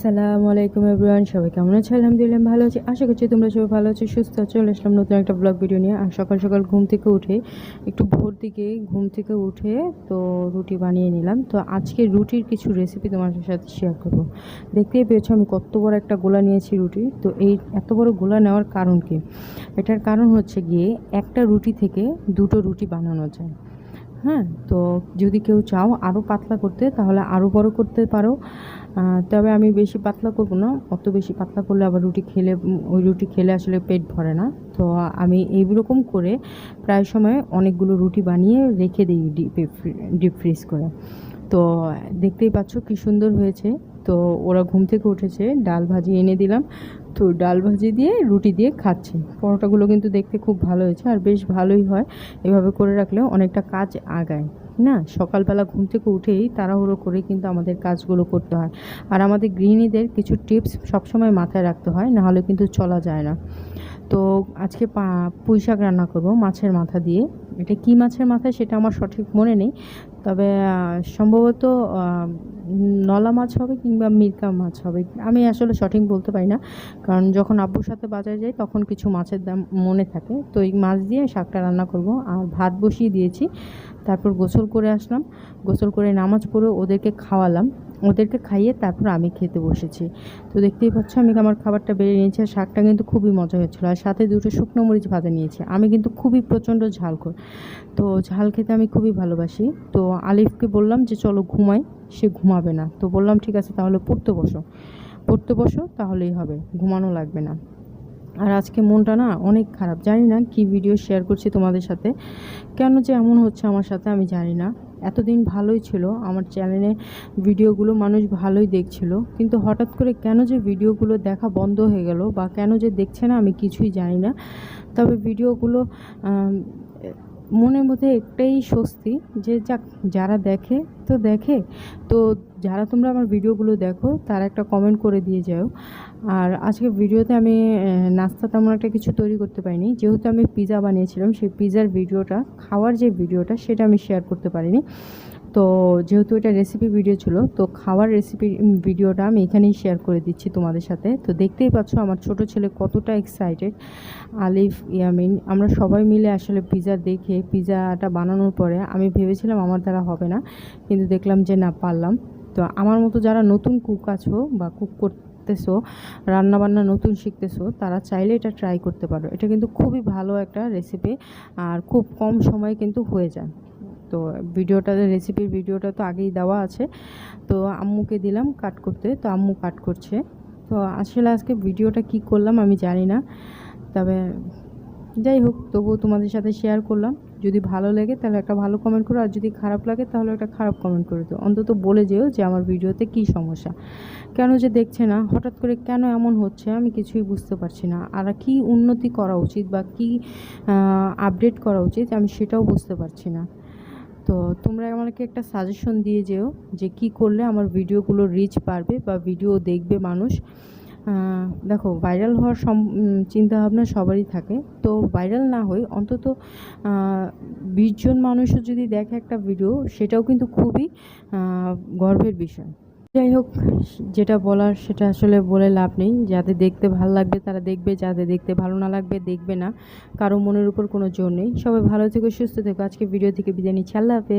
আসসালামু আলাইকুম এভরিওয়ান, সবাই কেমন আছে? আলহামদুলিল্লাহ ভালো আছি। আশা করছি তোমরা সবাই ভালো আছো, সুস্থ আছো। চলে আসলাম নতুন একটা ব্লগ ভিডিও নিয়ে। আর সকাল সকাল ঘুম থেকে উঠে, একটু ভোর দিকে ঘুম থেকে উঠে তো রুটি বানিয়ে নিলাম। তো আজকে রুটির কিছু রেসিপি তোমার সাথে শেয়ার করব। দেখতেই পেয়েছ আমি কত বড় একটা গোলা নিয়েছি রুটি। তো এই এত বড় গোলা নেওয়ার কারণ কি? এটার কারণ হচ্ছে গিয়ে একটা রুটি থেকে দুটো রুটি বানানো যায়। হ্যাঁ তো যদি কেউ চাও আরও পাতলা করতে, তাহলে আরও বড় করতে পারো। তবে আমি বেশি পাতলা করব না, অত বেশি পাতলা করলে আবার রুটি খেলে ওই রুটি খেলে আসলে পেট ভরে না। তো আমি এইরকম করে প্রায় সময় অনেকগুলো রুটি বানিয়ে রেখে দিই ডিপে ডিপ ফ্রিজ করে। তো দেখতেই পাচ্ছ কি সুন্দর হয়েছে। তো ওরা ঘুম থেকে উঠেছে, ডাল ভাজি এনে দিলাম। তো ডাল ভাজি দিয়ে, রুটি দিয়ে খাচ্ছে। পরোটাগুলো কিন্তু দেখতে খুব ভালো হয়েছে আর বেশ ভালোই হয়। এভাবে করে রাখলেও অনেকটা কাজ আগায়, না? সকালবেলা ঘুম থেকে উঠেই তাড়াহুড়ো করে কিন্তু আমাদের কাজগুলো করতে হয়। আর আমাদের গৃহিণীদের কিছু টিপস সবসময় মাথায় রাখতে হয়, নাহলে কিন্তু চলা যায় না। তো আজকে পুঁই শাক রান্না করব মাছের মাথা দিয়ে। এটা কী মাছের মাথা সেটা আমার সঠিক মনে নেই। তবে সম্ভবত নলা মাছ হবে কিংবা মিরকা মাছ হবে, আমি আসলে সঠিক বলতে পারি না। কারণ যখন আব্বুর সাথে বাজারে যাই তখন কিছু মাছের দাম মনে থাকে। তো এই মাছ দিয়ে শাকটা রান্না করব। আর ভাত বসিয়ে দিয়েছি, তারপর গোসল করে আসলাম। গোসল করে নামাজ পড়ে ওদেরকে খাওয়ালাম। ওদেরকে খাইয়ে তারপর আমি খেতে বসেছি। তো দেখতেই পাচ্ছ, আমি আমার খাবারটা বেড়ে নিয়েছি। আর শাকটা কিন্তু খুবই মজা হয়েছিল। আর সাথে দুটো শুকনো মরিচ ভাজা নিয়েছি। আমি কিন্তু খুবই প্রচণ্ড ঝাল তো ঝাল খেতে আমি খুবই ভালোবাসি। তো আলিফকে বললাম যে, চলো ঘুমাই। সে ঘুমাবে না। তো বললাম, ঠিক আছে, তাহলে পড়তে বসো। পড়তে বসো, তাহলেই হবে, ঘুমানো লাগবে না। আর আজকে মনটা না অনেক খারাপ। জানি না কি ভিডিও শেয়ার করছি তোমাদের সাথে। কেন যে এমন হচ্ছে আমার সাথে আমি জানি না। এতদিন ভালোই ছিল, আমার চ্যানেলে ভিডিওগুলো মানুষ ভালোই দেখছিল। কিন্তু হঠাৎ করে কেন যে ভিডিওগুলো দেখা বন্ধ হয়ে গেল বা কেন যে দেখছে না আমি কিছুই জানি না। তবে ভিডিওগুলো মনের মধ্যে একটাই স্বস্তি যে যাক, যারা দেখে তো দেখে। তো যারা তোমরা আমার ভিডিওগুলো দেখো, তারা একটা কমেন্ট করে দিয়ে যাও। আর আজকে ভিডিওতে আমি নাস্তা তেমন একটা কিছু তৈরি করতে পারিনি। যেহেতু আমি পিজা বানিয়েছিলাম, সেই পিজার ভিডিওটা, খাওয়ার যে ভিডিওটা, সেটা আমি শেয়ার করতে পারিনি। তো যেহেতু এটা রেসিপি ভিডিও ছিল, তো খাওয়ার রেসিপি ভিডিওটা আমি এখানেই শেয়ার করে দিচ্ছি তোমাদের সাথে। তো দেখতেই পাচ্ছ আমার ছোট ছেলে কতটা এক্সাইটেড আলিফ, ইয়ামিন, আমরা সবাই মিলে আসলে পিৎজা দেখে পিৎজাটা বানানোর পরে আমি ভেবেছিলাম আমার দ্বারা হবে না, কিন্তু দেখলাম যে না, পারলাম। তো আমার মতো যারা নতুন কুক আছো বা কুক করতেছো, রান্নাবান্না নতুন শিখতেছো, তারা চাইলে এটা ট্রাই করতে পারো। এটা কিন্তু খুবই ভালো একটা রেসিপি আর খুব কম সময়ে কিন্তু হয়ে যায়। তো ভিডিওটা রেসিপির ভিডিওটা তো আগেই দেওয়া আছে। তো আম্মুকে দিলাম কাট করতে, তো আম্মু কাট করছে। তো আসলে আজকে ভিডিওটা কি করলাম আমি জানি না। তবে যাই হোক, তবুও তোমাদের সাথে শেয়ার করলাম। যদি ভালো লাগে তাহলে একটা ভালো কমেন্ট করো, আর যদি খারাপ লাগে তাহলে একটা খারাপ কমেন্ট করে দিও। অন্তত বলে যেও যে আমার ভিডিওতে কী সমস্যা। কেন যে দেখছে না, হঠাৎ করে কেন এমন হচ্ছে আমি কিছুই বুঝতে পারছি না। আর কি উন্নতি করা উচিত বা কি আপডেট করা উচিত আমি সেটাও বুঝতে পারছি না। তো তোমরা আমাকে একটা সাজেশন দিয়ে যেও যে কি করলে আমার ভিডিওগুলো রিচ পারবে বা ভিডিও দেখবে মানুষ। দেখো ভাইরাল হওয়ার সম চিন্তাভাবনা সবারই থাকে। তো ভাইরাল না হয়ে অন্তত বিশজন মানুষও যদি দেখে একটা ভিডিও সেটাও কিন্তু খুবই গর্বের বিষয়। যাই হোক, যেটা বলার সেটা আসলে বলে লাভ নেই। যাদের দেখতে ভালো লাগবে তারা দেখবে, যাদের দেখতে ভালো না লাগবে দেখবে না। কারও মনের উপর কোনো জোর নেই। সবাই ভালো থেকো, সুস্থ থেকো। আজকে ভিডিও থেকে বিদায় নিচ্ছি। আল্লাহ হাফেজ।